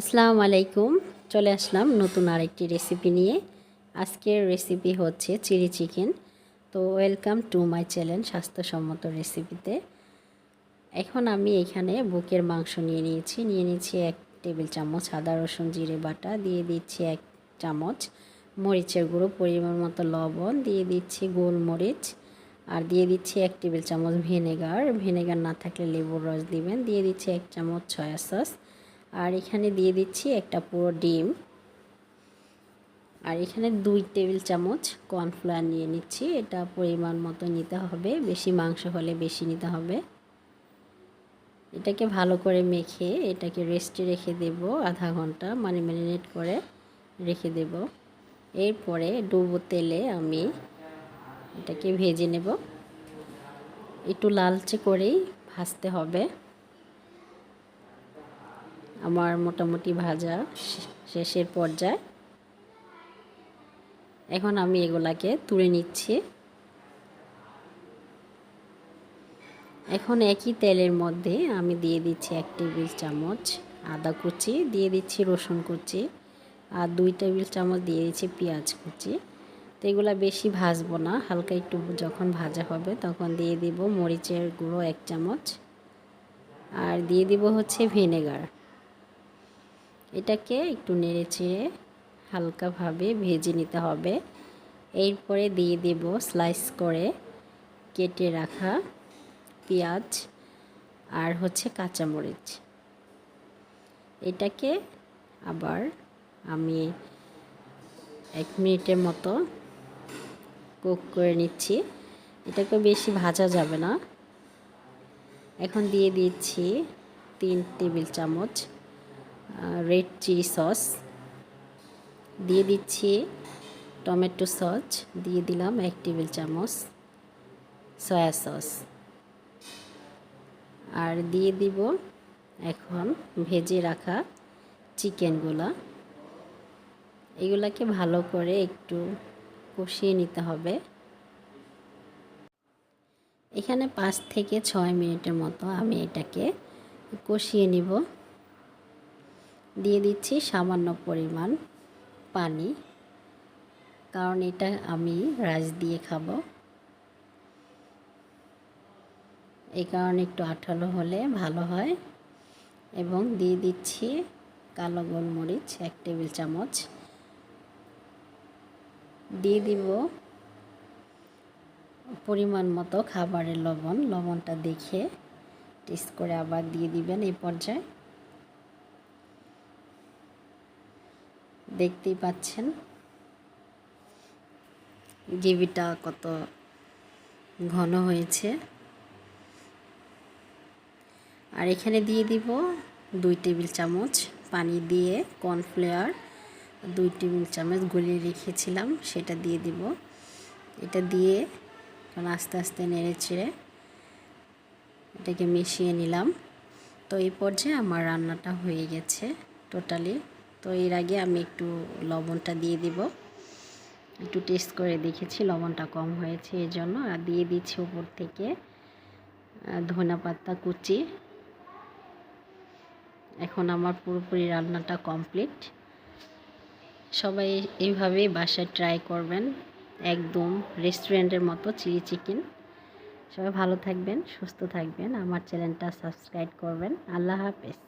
আসসালামু আলাইকুম। চলে আসলাম নতুন আরেকটি রেসিপি নিয়ে। আজকের রেসিপি হচ্ছে চিলি চিকেন। তো ওয়েলকাম টু মাই চ্যানেল স্বাস্থ্যসম্মত রেসিপিতে এখন আমি এখানে বুকের মাংস নিয়ে নিয়েছি। নিয়ে নিয়েছি এক টেবিল চামচ আদা, রসুন, জিরে, বাটা। দিয়ে দিচ্ছি এক চামচ মরিচের গুঁড়ো, পরিমাণ মতো লবণ। দিয়ে দিচ্ছি গোলমরিচ। আর দিয়ে দিচ্ছি এক টেবিল চামচ ভিনেগার। ভিনেগার না থাকলে লেবুর রস দিবেন। দিয়ে দিচ্ছি এক চামচ সয়া সস আর এখানে দিয়ে দিচ্ছি একটা পুরো ডিম। আর এখানে দুই টেবিল চামচ কর্নফ্লাওয়ার নিয়ে নিচ্ছি। এটা পরিমাণ মতো নিতে হবে। বেশি মাংস হলে বেশি নিতে হবে। এটাকে ভালো করে মেখে এটাকে রেস্টে রেখে দেব আধা ঘণ্টা মানে ম্যারিনেট করে রেখে দেব। এরপরে ডুবো তেলে আমি এটাকে ভেজে নেব। একটু লালচে করেই ভাজতে হবে। আমার মোটামুটি ভাজা শেষের পর্যায়ে। এখন আমি এগুলাকে তুলে নিচ্ছি। এখন একই তেলের মধ্যে আমি দিয়ে দিচ্ছি এক টেবিল চামচ আদা কুচি, দিয়ে দিচ্ছি রসুন কুচি আর দুই টেবিল চামচ দিয়ে দিচ্ছি পেঁয়াজ কুচি। তো এগুলো বেশি ভাজবো না, হালকা একটু যখন ভাজা হবে তখন দিয়ে দিব মরিচের গুঁড়ো এক চামচ। আর দিয়ে দিব হচ্ছে ভিনেগার। এটাকে একটু নেড়ে চেড়ে হালকাভাবে ভেজে নিতে হবে। এরপরে দিয়ে দেব স্লাইস করে কেটে রাখা পেঁয়াজ আর হচ্ছে কাঁচামরিচ। এটাকে আবার আমি এক মিনিটের মতো কুক করে নিচ্ছি। এটাকে বেশি ভাজা যাবে না। এখন দিয়ে দিচ্ছি তিন টেবিল চামচ রেড চিলি সস দিয়ে দিচ্ছি টমেটো সস দিয়ে দিলাম এক টেবিল চামচ সয়া সস আর দিয়ে দিব এখন ভেজে রাখা চিকেনগুলা এগুলাকে ভালো করে একটু কষিয়ে নিতে হবে। এখানে পাঁচ থেকে ছয় মিনিটের মতো আমি এটাকে কষিয়ে নিব। দিয়ে দিচ্ছি সামান্য পরিমাণ পানি, কারণ এটা আমি রাইস দিয়ে খাব। এই কারণে একটু আঠালো হলে ভালো হয়। এবং দিয়ে দিচ্ছি কালো গোলমরিচ, এক টেবিল চামচ। দিয়ে দিব পরিমাণ মতো খাবারের লবণ। লবণটা দেখে টেস্ট করে আবার দিয়ে দিবেন এই পর্যায়ে। দেখতেই পাচ্ছেন। গ্রেভিটা কত ঘন হয়েছে। আর এখানে দিয়ে দিব দুই টেবিল চামচ পানি দিয়ে কর্নফ্লেয়ার, দুই টেবিল চামচ গলিয়ে রেখেছিলাম, সেটা দিয়ে দিব। এটা দিয়ে আস্তে আস্তে নেড়ে চেড়ে এটাকে মিশিয়ে নিলাম। তো এই পর্যায়ে আমার রান্নাটা হয়ে গেছে টোটালি। তো এর আগে আমি একটু লবণটা দিয়ে দিব। একটু টেস্ট করে দেখেছি, লবণটা কম হয়েছে এই জন্য আর দিয়ে দিচ্ছি উপর থেকে ধনা পাতা, কুচি। এখন আমার পুরোপুরি রান্নাটা কমপ্লিট সবাই এইভাবেই বাসায় ট্রাই করবেন, একদম রেস্টুরেন্টের মতো চিলি চিকেন সবাই ভালো থাকবেন, সুস্থ থাকবেন। আমার চ্যানেলটা সাবস্ক্রাইব করবেন। আল্লাহ হাফেজ।